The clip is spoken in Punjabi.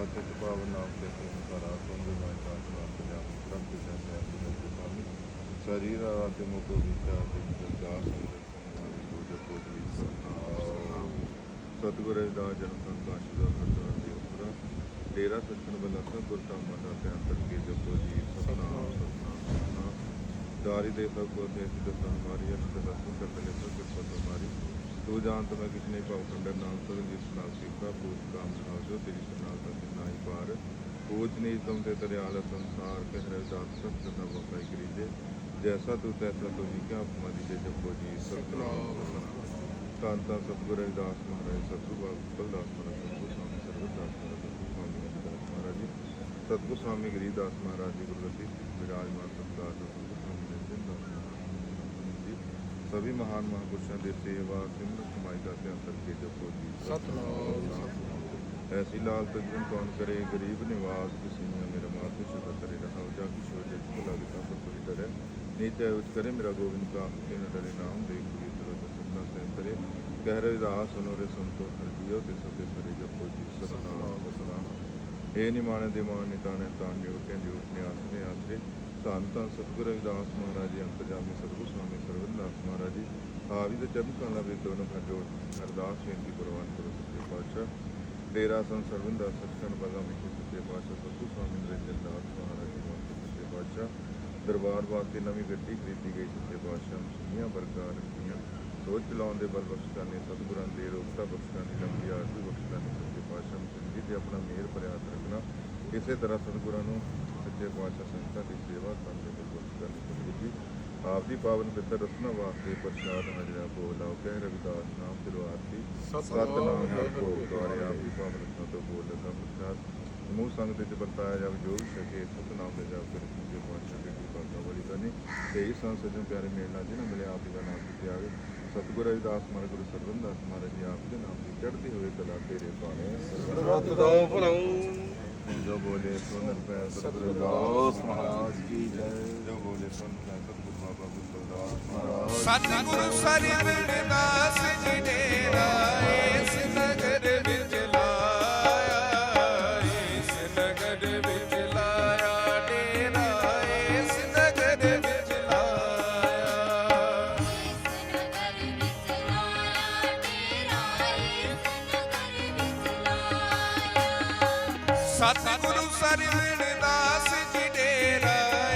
ਪਤੇ ਭਾਵ ਨਾਮ ਦੇ ਸਾਰਾ ਤੁਮ ਦੇ ਮਾਇ ਦਾ ਸਵਾਲ ਪੰਜਾਬ ਦੇ ਸਹਿ ਆਪਣੇ ਦੇ ਪਾਣੀ ਸਰੀਰ ਆਤੇ ਮੁਕੋ ਵਿਚਾਰ ਦੇ ਦਰਗਾਹ ਸੰਦੇ ਕੋ ਜੋ ਕੋ ਜੀ ਸਤਿਗੁਰ ਦਾ ਜਨਮ ਸੰਕਾਸ਼ ਦਾ ਹਰਦਾਰ ਦੇ ਉਪਰ ਡੇਰਾ ਸੱਚਨ ਬਲਸਾ ਗੁਰਤਾਮਾ ਦਾ ਧਿਆਨ ਕਰਕੇ ਜੋ ਕੋ ਜੀ ਸਤਨਾਮ ਸਤਨਾਮ ਦਾਰੀ ਦੇ ਸਭ ਕੋ ਤੇ ਸਿੱਧ ਸੰਮਾਰੀ ਅਨੰਦ ਰਸੂ ਕਰਦੇ ਲੈ ਸਭ ਕੋ ਮਾਰੀ ਤੋ ਜਾਣ ਤਾਂ ਮੈਂ ਕਿਸ ਨੇ ਪਾਉ ਕੰਡਰ ਨਾਮ ਤੋਂ ਜਿਸ ਨਾਲ ਸਿੱਖਾ ਪੂਜ ਕਾਮ ਨਾਲ ਜੋ ਤੇਰੀ ਸੁਨਾਲ ਦਾ ਨਾਹੀ ਪਾਰ। ਕੋਚ ਨੇ ਤੁਮ ਤੇ ਤਰਿਆਲ ਸੰਸਾਰ ਕਹਿ ਰਹਿ, ਜਾਤ ਸਤ ਦਾ ਵਕਾਈ ਕਰੀਦੇ ਜੈਸਾ ਤੂੰ ਤੈਸਾ ਤੂੰ ਜੀ ਕਾ ਆਪਮਾ ਦੀ, ਜਪੋ ਜੀ ਸਤਨਾਮ ਕਾਂਤਾ ਸਤਗੁਰ ਮਹਾਰਾਜ, ਸਤਿਗੁਰੂ ਬਾਬਾ ਮਹਾਰਾਜ, ਸਤਿਗੁਰੂ ਸਵਾਮੀ ਸਰਵਦਾਸ ਮਹਾਰਾਜ, ਸਤਿਗੁਰੂ ਸਵਾਮੀ ਅਰਦਾਸ ਮਹਾਰਾਜ ਸਤਿਗੁਰੂ ਸਵਾਮੀ ਗਰੀਦਾਸ ਮਹਾਰਾਜ ਜੀ, ਗੁਰੂ ਰਸੀ ਵਿਰਾਜਮਾਨ ਸਤਿਕਾਰ ਸਤਿਗੁਰੂ ਜੀ ਸਭੀ ਮਹਾਨ ਮਹਾਂਪੁਰਸ਼ਾਂ ਦੇ ਸੇਵਾ ਸਿਮਰਤ ਕਮਾਈ ਦਾ ਧਿਆਨ ਕਰਕੇ ਜਪੋ ਜੀ ਐਸੀ ਲਾਲ ਤਜਨ ਕੌਣ ਕਰੇ? ਗਰੀਬ ਨਿਵਾਸ ਕਿਸੀ ਨੇ ਮੇਰਾ ਮਾਤ ਸ਼ੁਕਰ ਕਰੇ ਰਹਾ ਜਾ ਕੀ ਸ਼ੋਰ ਜਸ ਕੋ ਲਾਗੇ ਤਾਂ ਪਰ ਕੋਈ ਡਰੇ। ਨੀਚੇ ਉੱਚ ਕਰੇ ਮੇਰਾ ਗੋਬਿੰਦ ਕਾ ਕੇ ਨ ਡਰੇ ਨਾਮ ਦੇਖ ਲਈ ਤਰੋ ਸਤਨਾ ਸੈਂਤਰੇ ਕਹਿ ਰਹੇ ਰਾਸ ਸੁਨੋ ਰੇ ਸੰਤੋ ਹਰ ਜੀਓ ਤੇ ਸਭੇ ਕਰੇ ਜਪੋ ਜੀ ਸਤਨਾਮ ਸਤਨਾਮ। ਇਹ ਨਿਮਾਣੇ ਦੇ ਮਾਨ ਨਿਤਾਣੇ ਤਾਂ ਨਿਉਟੇ ਨਿਉਟਨੇ ਆਸਰੇ ਆਸਰੇ। ਧੰਨ ਧੰਨ ਸਤਿਗੁਰੂ ਰਵਿਦਾਸ ਮਹਾਰਾਜ ਜੀ ਅੰਤਰਜਾਮੀ ਸਤਿਗੁਰੂ ਸਵਾਮੀ ਸਰਵਦਾਸ ਮਹਾਰਾਜ ਜੀ ਆਵੀ ਦੇ ਚਰਨ ਕਲਾ ਵਿੱਚ ਦੋਨੋਂ ਖਜੋ ਅਰਦਾਸ ਬੇਨਤੀ ਪ੍ਰਵਾਨ ਕਰੋ ਸੱਚੇ ਪਾਤਸ਼ਾਹ। ਡੇਰਾ ਸੰਤ ਸਰਵਿੰਦਰ ਸਤਸੰਗ ਬਗਾ ਵਿਖੇ ਸੱਚੇ ਪਾਤਸ਼ਾਹ ਸਤਿਗੁਰੂ ਸਵਾਮੀ ਨਰਿੰਦਰ ਮਹਾਰਾਜ ਜੀ ਵਾਸਤੇ ਸੱਚੇ ਪਾਤਸ਼ਾਹ। ਦਰਬਾਰ ਵਾਸਤੇ ਨਵੀਂ ਗੱਡੀ ਖਰੀਦੀ ਗਈ ਸੱਚੇ ਪਾਤਸ਼ਾਹ ਮਸੀਆਂ ਵਰਗਾ ਰੱਖੀਆਂ। ਸੋਚ ਚਲਾਉਣ ਦੇ ਬਲ ਬਖਸ਼ ਕਰਨੇ ਸਤਿਗੁਰਾਂ ਦੇ ਰੋਕਤਾ ਬਖਸ਼ ਕਰਨੇ ਲੰਬੀ ਆਰਜ਼ੂ ਬਖਸ਼ ਕਰਨੇ ਸੱਚੇ ਪਾਤਸ਼ਾਹ ਮਸੀਹ ਤੇ ਆਪਣਾ ਮਿਹਰ ਭਰਿਆ ਰੱਖਣਾ। ਇਸੇ ਤਰ੍ਹਾਂ ਸਤਿਗੁਰਾਂ ਨੂੰ ਸੱਚੇ ਪਾਤਸ਼ਾਹ ਸੰਗਤਾਂ ਦੀ ਸੇਵਾ ਕਰਨ ਦੇ ਲਈ ਬਖਸ਼ ਕਰਨੀ ਸਤਿਗੁਰੂ ਜੀ। ਆਪ ਦੀ ਪਾਵਨ ਪਿੱਤਰ ਰਸਨਾ ਵਾਸਤੇ ਪ੍ਰਸ਼ਾਦ ਹਾਜ਼ਰਾ ਬੋਲਾਓ ਕਹਿ ਰਵਿਦਾਸ ਨਾਮ ਆਰਤੀ। ਸਤਨਾਮ ਭੋਗ ਦੁਆਰੇ ਆਪ ਦੀ ਪਾਵਨ ਰਸਨਾ ਤੋਂ ਬੋਲ ਲਗਾ ਪ੍ਰਸ਼ਾਦ। ਸਮੂਹ ਸੰਗਤ ਵਿੱਚ ਵਰਤਾਇਆ ਜਾਵੇ ਜੋ ਵੀ ਸਕੇ ਸਤਨਾਮ ਦੇ ਜਾਪ ਕਰੇ ਸੱਚੇ ਪਾਤਸ਼ਾਹ ਦੀ ਕਿਰਪਾ ਦਾ ਬੜੀ ਕਰਨੀ। ਤੇ ਇਸ ਸੰਤ ਸੱਜਣ ਪਿਆਰੇ ਮੇਲਣਾ ਜਿਹਨਾਂ ਮਿਲੇ ਆਪ ਜੀ ਦਾ ਨਾਮ ਦਿੱਤੇ ਆਵੇ ਸਤਿਗੁਰੂ ਰਵਿਦਾਸ ਮਹਾਰਾਜ ਗੁਰੂ ਸਰਵੰਦਾਸ ਮਹਾਰਾਜ ਜੀ ਆਪ ਦੇ ਨਾਮ ਦੀ ਚੜ੍ਹਦੀ ਹੋਵੇ ਕਲਾ ਤੇਰੇ ਬਾਣੇ ਰਤ ਦਾ ਭਲਾਉ। जो बोले सुन सतगुरुदास महाराज की जय जो बोले सुन सतगुरु बाबा बुद्धदास महाराज सतगुरु सरवण दास जी ने ਨਗਰ ਵਿੱਚ ਲਾਇਆ ਸਤਿਗੁਰੂ ਸਰਵਿਰਦਾਸ ਜੀ ਡੇਰਾ।